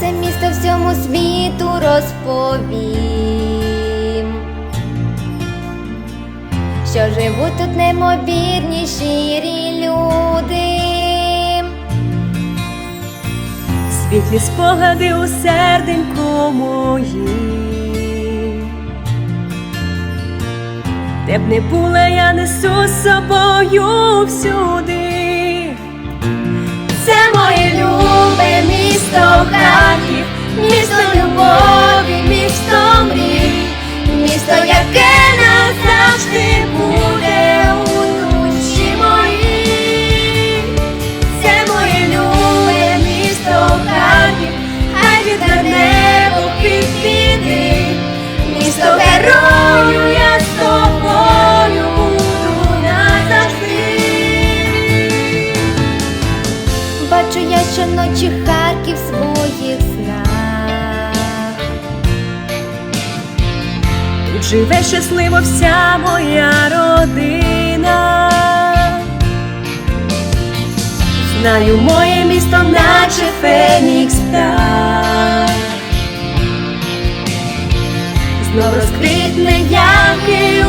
Це місто всьому світу розповім. Що живуть тут неймовірні щирі люди. Світлі спогади у серденьку моїм. Де б не була, я несу з собою всюди. Це моє любе місто щоночі Харків своїх знах. Тут живе щасливо вся моя родина. Знаю моє місто, наче Фенікс птах Знов розквітне яркий